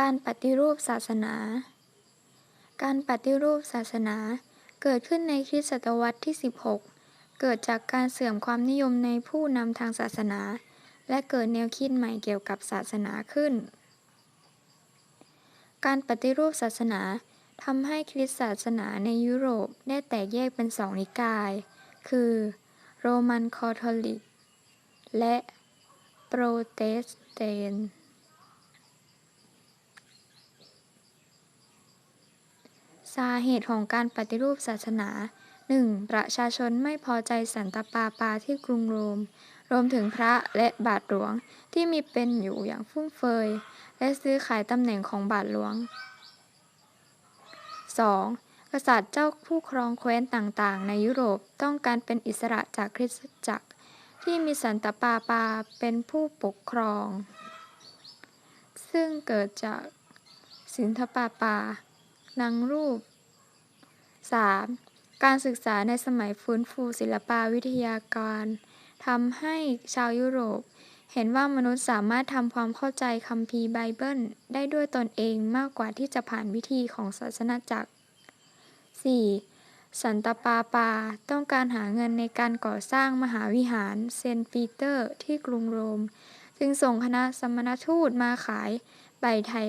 การปฏิรูปศาสนา การปฏิรูปศาสนาเกิดขึ้นในคริสตศตวรรษที่ 16 เกิดจากการเสื่อมความนิยมในผู้นำทางศาสนา และเกิดแนวคิดใหม่เกี่ยวกับศาสนาขึ้น การปฏิรูปศาสนาทำให้คริสตศาสนาในยุโรปได้แตกแยกเป็นสองนิกาย คือโรมันคาทอลิก และโปรเตสแตนต์ สาเหตุของการปฏิรูปศาสนา 1. ประชาชนไม่พอใจสันตปาปาที่กรุงโรม รวมถึงพระและบาทหลวงที่มีเป็นอยู่อย่างฟุ่มเฟือยและซื้อขายตำแหน่งของบาทหลวง 2. กษัตริย์เจ้าผู้ครองแคว้นต่างๆ ในยุโรปต้องการเป็นอิสระจากคริสตจักร ที่มีสันตปาปาเป็นผู้ปกครอง ซึ่งเกิดจากสินทปาปา นางรูป 3. การศึกษาในสมัยฟื้นฟูศิลปาวิทยาการทำให้ชาวยุโรป เห็นว่ามนุษย์สามารถทำความเข้าใจคัมภีร์ไบเบิล ได้ด้วยตนเองมากกว่าที่จะผ่านวิธีของศาสนาจักร 4. สันตปาปาต้องการหาเงินในการก่อสร้างมหาวิหารเซนต์ปีเตอร์ที่กรุงโรม จึงส่งคณะสมณทูตมาขายใบไถ่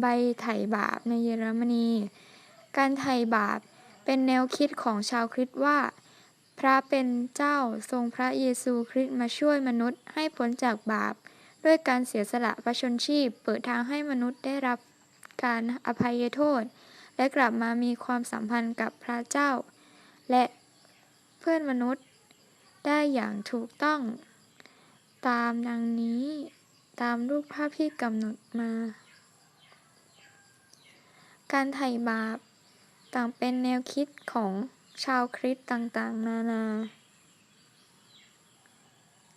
ใบไถ่บาปในเยอรมนี การไถ่บาปเป็นแนวคิดของชาวคริสต์ว่า พระเป็นเจ้าทรงพระเยซูคริสต์มาช่วยมนุษย์ให้พ้นจากบาป ด้วยการเสียสละพระชนชีพ เปิดทางให้มนุษย์ได้รับการอภัยโทษ และกลับมามีความสัมพันธ์กับพระเจ้า และเพื่อนมนุษย์ได้อย่างถูกต้อง ตามดังนี้ตามรูปภาพที่กำหนดมา การไถ่บาป ต่างเป็นแนวคิดของชาวคริสต์ต่างๆ นานา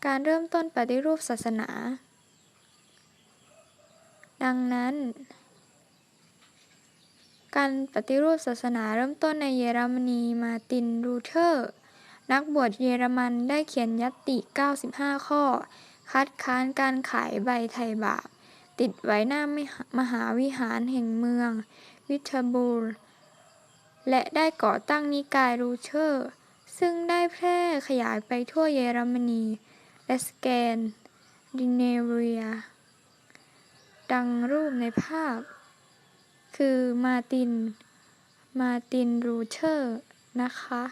การเริ่มต้นปฏิรูปศาสนา ดังนั้น การปฏิรูปศาสนาเริ่มต้นในเยอรมนีมาตินลูเทอร์ นักบวชเยอรมันได้เขียนญัตติ 95 ข้อ คัดค้านการขายใบไถ่บาป ติดไว้หน้ามหาวิหารแห่งเมือง วิเทอร์บูร์ และได้ก่อตั้งนิกายลูเทอร์ ซึ่งได้แพร่ขยายไปทั่วเยอรมนี และสแกนดิเนเวีย ดังรูปในภาพ คือมาติน มาตินลูเทอร์ นะคะ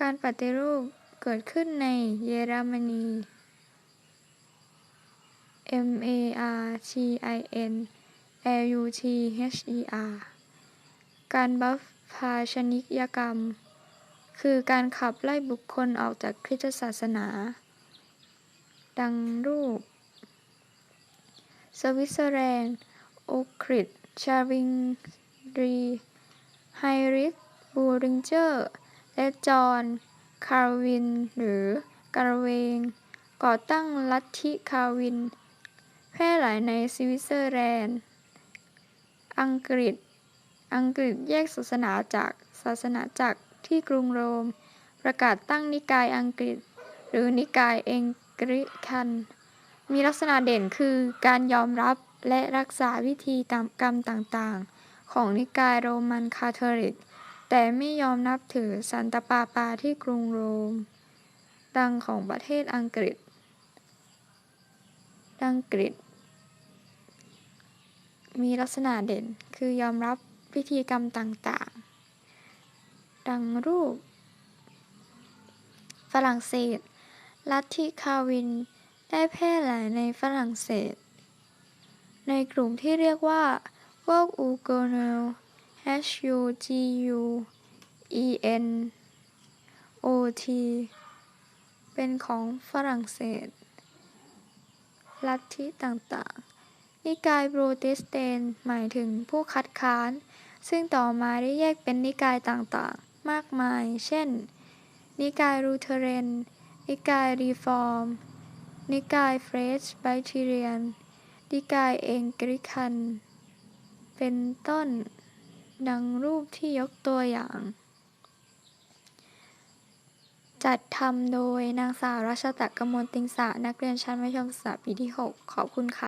การปฏิรูปเกิดขึ้นในเยอรมนี M A R T I N L U T H E R การบัฟภาชนิยกรรม คือการขับไล่บุคคลออกจากคริสตศาสนา ดังรูป สวิตเซอร์แลนด์โอกริดชาริงรีไฮริสบูริงเจอร์และจอห์นคาร์วิน หรือการเวง ก่อตั้งลัทธิคาร์วิน แพร่หลายในสวิตเซอร์แลนด์ อังกฤษ อังกฤษแยกศาสนาจากศาสนาจักรที่กรุงโรม ประกาศตั้งนิกายอังกฤษ หรือนิกายเองกริกัน มีลักษณะเด่นคือการยอมรับและรักษาวิธีกรรมต่างๆ ของนิกายโรมันคาทอลิก แต่ไม่ยอมนับถือสันตปาปาที่กรุงโรม ดังของประเทศอังกฤษ อังกฤษ มีลักษณะเด่น คือยอมรับพิธีกรรมต่างๆ ดังรูป ฝรั่งเศส ลัทธิคาวินได้แพร่หลายในฝรั่งเศส ในกลุ่มที่เรียกว่าพวกอูโกเนล H U G U E N O T เป็นของฝรั่งเศส ลัทธิต่างๆ นิกายโปรเตสแตนต์หมายถึงผู้คัดค้าน ซึ่งต่อมาได้แยกเป็นนิกายต่างๆ มากมาย เช่น นิกายลูเทเรน นิกายรีฟอร์ม นิกายเฟรชไบรเทียน นิกายเองกริกัน เป็นต้นดังรูปที่ยกตัวอย่าง จัดทำโดยนางสาวรัชตะกมลติงสะนักเรียนชั้นมัธยมศึกษาปีที่ 6 ขอบคุณค่ะ